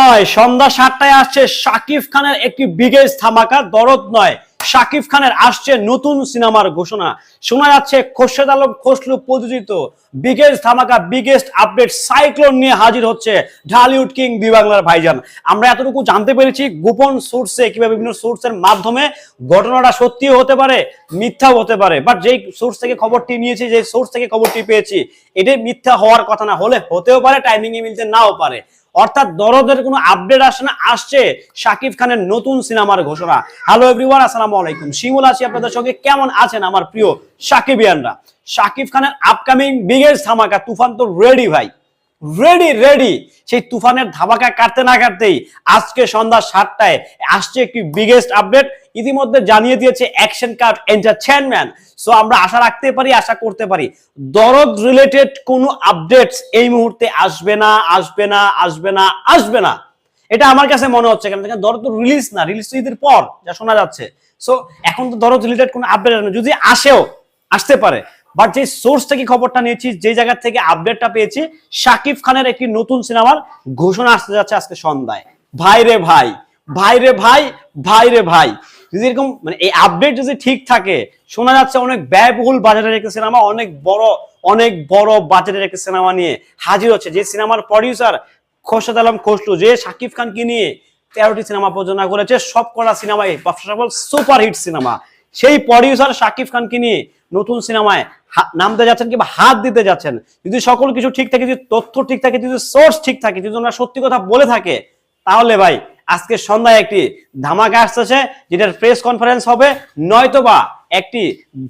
নয়, সন্ধ্যা সাতটায় আসছে শাকিব খানের একটি বিগেস্ট ধামাকা, দরদ নয়। শাকিব খানের আসছে নতুন সিনেমার ঘোষণা। শোনা যাচ্ছে খোরশেদ আলম, খসলু প্রযোজিত বিগেস্ট ধামাকা, বিগেস্ট আপডেট সাইক্লোন নিয়ে হাজির হচ্ছে ঢালিউড কিং বি বাংলার ভাইজান। আমরা এতটুকু জানতে পেরেছি গোপন সোর্সে কিংবা বিভিন্ন সোর্সের মাধ্যমে ঘটনাটা সত্যিও হতে পারে, মিথ্যাও হতে পারে। বাট যেই সোর্স থেকে খবরটি নিয়েছি যে সোর্স থেকে খবরটি পেয়েছি, এটাই মিথ্যা হওয়ার কথা না। হলে হতেও পারে টাইমিং এ মিলতে নাও পারে। অর্থাৎ দরদের কোনো আপডেট আসে না, আসছে শাকিব খানের নতুন সিনেমার ঘোষণা। হ্যালো এভরিওয়ান আসসালামু আলাইকুম। শিমুল আছি আপনাদের সঙ্গে। কেমন আছেন আমার প্রিয় সাকিবিয়ানরা শাকিব খানের আপকামিং বিগেস্ট ধামাকা তুফান তো রেডি ভাই। রেডি রেডি সেই তুফানের ধাবাকা কাটতে না কাটতেই আজকে সন্ধ্যা সাতটায় আসছে একটি বিগেস্ট আপডেট ইতিমধ্যে জানিয়ে দিয়েছে অ্যাকশন কার্ড এন্টারটেনমেন্ট সো আমরা আশা রাখতে পারি, আশা করতে পারি। দরদ রিলেটেড কোনো আপডেটস এই মুহূর্তে আসবে না আসবে না আসবে না আসবে না। এটা আমার কাছে মনে হচ্ছে কেন দরদ তো রিলিজ না রিলিজ তো ঈদের পর, যা শোনা যাচ্ছে। সো এখন তো দরদ রিলেটেড কোনো আপডেট না। যদি আসেও, আসতে পারে। বাট যে সোর্স থেকে খবরটা নিয়েছি, যে জায়গা থেকে আপডেটটা পেয়েছি, শাকিব খানের একটি নতুন সিনেমার ঘোষণা আসতে যাচ্ছে আজকে সন্ধ্যায়। ভাই রে ভাই ভাই রে ভাই ভাই রে ভাই। যদি এরকম মানে এই আপডেট যদি ঠিক থাকে, শোনা যাচ্ছে অনেক ব্যয়বহুল বাজেটের একটা সিনেমা, অনেক বড় অনেক বড় বাজেটের একটা সিনেমা নিয়ে হাজির হচ্ছে। যে সিনেমার প্রডিউসার খোরশেদ আলম খসরু, যে শাকিব খানকে নিয়ে তেরোটি সিনেমা প্রযোজনা করেছে, সব কটা সিনেমায় সুপার হিট সিনেমা। সেই প্রডিউসার শাকিব খানকে নিয়ে নতুন সিনেমায় নামতে যাচ্ছেন কিংবা হাত দিতে যাচ্ছেন। যদি সকল কিছু ঠিক থাকে, যদি তথ্য ঠিক থাকে, যদি সোর্স ঠিক থাকে, যদি ওনারা সত্যি কথা বলে থাকে, তাহলে ভাই, আজকে সন্ধ্যায় একটি ধামাকা আসতেছে, যেটার প্রেস কনফারেন্স হবে, নয়তোবা একটি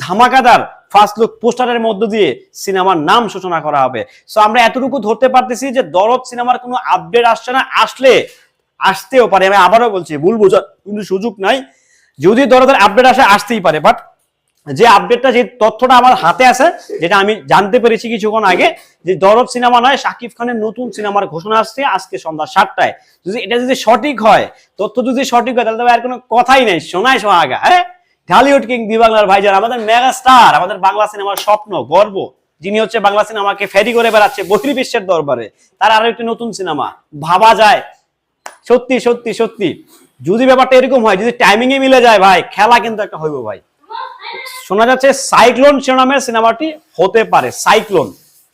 ধামাকাদার ফার্স্ট লুক পোস্টারের মধ্য দিয়ে সিনেমার নাম সূচনা করা হবে। সো আমরা এতটুকু ধরতে পারতেছি যে দরদ সিনেমার কোনো আপডেট আসছে না, আসলে আসতেও পারে। আমি আবারও বলছি, ভুল বোঝার কিন্তু সুযোগ নাই। যদি দরদের আপডেট আসে, আসতেই পারে বাট যে আপডেটটা যে তথ্যটা আমার হাতে আছে, যেটা আমি জানতে পেরেছি কিছুক্ষণ আগে, যে দরদ সিনেমা নয়, শাকিব খানের নতুন সিনেমার ঘোষণা আসছে আজকে সন্ধ্যা সাতটায়। যদি এটা যদি সঠিক হয়, তথ্য যদি সঠিক হয়, তাহলে আর কোনো কথাই নেই। শোনায় সোহাগা হ্যাঁ? ঢালিউড কিং দি বাংলার ভাইজান, আমাদের মেগা স্টার আমাদের বাংলা সিনেমার স্বপ্ন, গর্ব। যিনি হচ্ছে বাংলা সিনেমাকে ফেরি করে বেড়াচ্ছে বত্রি বিশ্বের দরবারে। তার আরও একটি নতুন সিনেমা, ভাবা যায়। সত্যি সত্যি সত্যি। যদি ব্যাপারটা এরকম হয়, যদি টাইমিং এ মিলে যায়, ভাই, খেলা কিন্তু একটা হইব, ভাই। শোনা যাচ্ছে সাইক্লোন শিরোনামের সিনেমাটি হতে পারে, সাইক্লোন।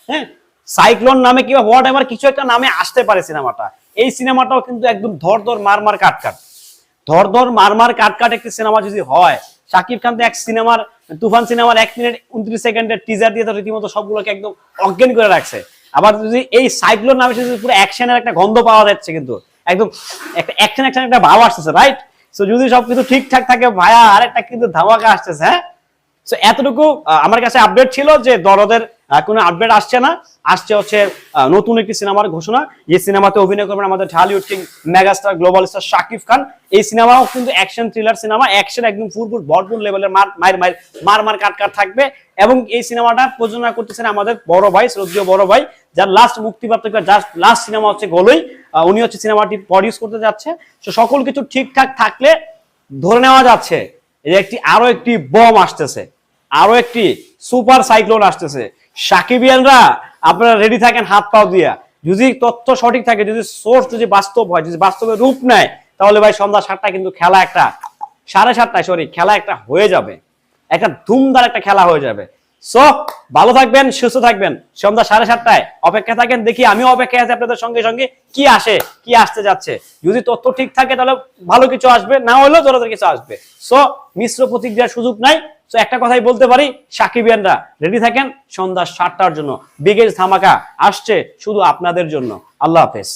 হ্যাঁ? সাইক্লোন নামে কিংবা হোয়াট এভার কিছু একটা নামে আসতে পারে সিনেমাটা। এই সিনেমাটাও কিন্তু একদম ধর ধর মার মার কাট কাট ধর ধর মার মার কাট কাট একটি সিনেমা যদি হয়, শাকিব খান তো এক সিনেমার, তুফান সিনেমার এক মিনিট উনত্রিশ সেকেন্ডের টিজার দিয়ে তো রীতিমতো সবগুলোকে একদম অজ্ঞান করে রাখছে। আবার যদি এই সাইক্লোন নামে যদি পুরো অ্যাকশনের একটা গন্ধ পাওয়া যাচ্ছে কিন্তু, একদম একটা অ্যাকশন অ্যাকশন একটা ভাব আসতেছে রাইট সো যদি সবকিছু ঠিকঠাক থাকে ভাইয়া আরেকটা কিন্তু ধামাকা আসতেছে হ্যাঁ? সো এতটুকু আমার কাছে আপডেট ছিল যে দরদের কোনো আপডেট আসছে না। আসছে হচ্ছে নতুন একটি সিনেমার ঘোষণা। এই সিনেমাতে অভিনয় করবেন আমাদের Dhallywood king megastar global star Shakib Khan এই সিনেমাও কিন্তু অ্যাকশন থ্রিলার সিনেমা। অ্যাকশন একদম ফুরফুর ভরপুর লেভেলের মার মার মার মার মার কাট কাট থাকবে। এবং এই সিনেমাটা প্রযোজনা করতেছেন আমাদের বড় ভাই, শ্রদ্ধীয় বড় ভাই, যার লাস্ট মুক্তিপ্রাপ্ত জাস্ট লাস্ট সিনেমা হচ্ছে গোলই। উনি হচ্ছে সিনেমাটি প্রডিউস করতে যাচ্ছে। তো সকল কিছু ঠিকঠাক থাকলে ধরে নেওয়া যাচ্ছে একটি, আরও একটি বম আসতেছে। আরও একটি সুপার সাইক্লোন আসতেছে। সাকিবিয়ানরা আপনারা রেডি থাকেন হাত পাও দিয়া। যদি তথ্য সঠিক থাকে, যদি সোর্স যদি বাস্তব হয়, যদি বাস্তবে রূপ নেয়, তাহলে ভাই সন্ধ্যা সাতটা কিন্তু খেলা একটা, সাড়ে সাতটায় সরি খেলা একটা হয়ে যাবে। একটা ধুমধার একটা খেলা হয়ে যাবে। সো ভালো থাকবেন, সুস্থ থাকবেন। সন্ধ্যা সাড়ে সাতটায় অপেক্ষা থাকেন, দেখি আমিও অপেক্ষায় আছি আপনাদের সঙ্গে সঙ্গে, কি আসে, কি আসতে যাচ্ছে। যদি তথ্য ঠিক থাকে, তাহলে ভালো কিছু আসবে, না হলেও জোরাদের কিছু আসবে। সো মিশ্র প্রতিক্রিয়ার সুযোগ নাই। সো একটা কথাই বলতে পারি সাকিবিয়ানরা রেডি থাকেন? সন্ধ্যা সাতটার জন্য। বিগেজ ধামাকা আসছে শুধু আপনাদের জন্য। আল্লাহ হাফেজ।